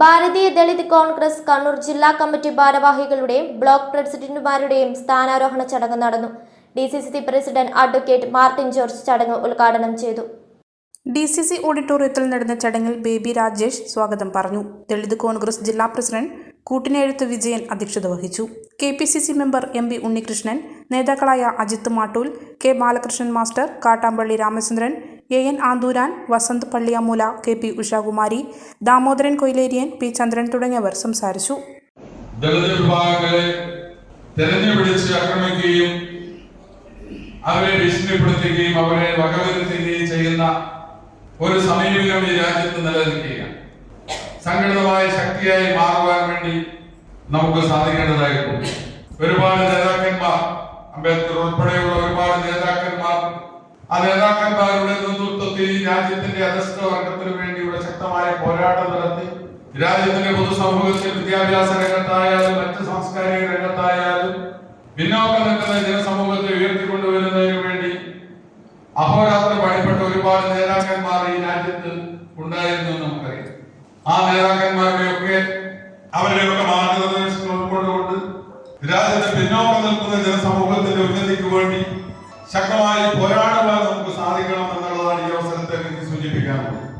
ഭാരതീയ ദളിത് കോൺഗ്രസ് കണ്ണൂർ ജില്ലാ committee ഭാരവാഹികളുടെയും block പ്രസിഡന്റുമാരുടെയും സ്ഥാനാരോഹണ ചടങ്ങ് നടന്നു. D C C president advocate Martin George ചടങ്ങ് ഉദ്ഘാടനം ചെയ്തു. ഡി സി സി ഓഡിറ്റോറിയത്തിൽ നടന്ന ചടങ്ങിൽ ബേബി രാജേഷ് സ്വാഗതം പറഞ്ഞു. ദളിത് കോൺഗ്രസ് ജില്ലാ പ്രസിഡന്റ് കൂട്ടിനെഴുത്ത് വിജയൻ അധ്യക്ഷത വഹിച്ചു. K P C C member M P Unnikrishnan നേതാക്കളായ Ajith Mattool K Balakrishnan master Kattampally Ramachandran A N Anthooran Vasanth Palliyamoola K P Ushakumari Damodaran Koyileriyan P Chandran തുടങ്ങിയവർ സംസാരിച്ചു. അവരെ ഭീഷണിപ്പെടുത്തുകയും അവരെ വകവരുത്തുകയും ചെയ്യുന്ന ഒരു സമീപനം ഈ രാജ്യത്ത് നിലനിൽക്കുകയാണ്. സംഘടിതമായ ശക്തിയായി മാറുവാൻ വേണ്ടി നമുക്ക് സാധിക്കേണ്ടതായിട്ടുണ്ട്. ഒരുപാട് നേതാക്കന്മാർ അംബേദ്കർ ഉൾപ്പെടെയുള്ള ഒരുപാട് നേതാക്കന്മാർ ആ നേതാക്കന്മാരുടെ രാജ്യത്തിന്റെ അധസ്ഥ വർഗത്തിന് വേണ്ടിയുള്ള ശക്തമായ പോരാട്ടം നടത്തി രാജ്യത്തിന്റെ പൊതുസമൂഹത്തിൽ വിദ്യാഭ്യാസ രംഗത്തായാലും മറ്റ് സാംസ്കാരിക രംഗത്തായാലും പിന്നോക്കം നിൽക്കുന്ന ജനസമൂഹത്തെ ഉയർത്തിക്കൊണ്ടുവരുന്നതിന് വേണ്ടി അഹോരാത്രം പണിപ്പെട്ട ഒരുപാട് നേതാക്കന്മാർ ഈ രാജ്യത്ത് ഉണ്ടായിരുന്നു നമുക്കറിയാം. ആ നേതാക്കന്മാരുടെയൊക്കെ അവരുടെയൊക്കെ മാർഗനിർദ്ദേശങ്ങൾ ഉൾക്കൊണ്ടുകൊണ്ട് രാജ്യത്തെ പിന്നോക്കം നിൽക്കുന്ന ജനസമൂഹത്തിന്റെ ഉന്നതിക്ക് വേണ്ടി ശക്തമായി പോരാടുവാൻ down.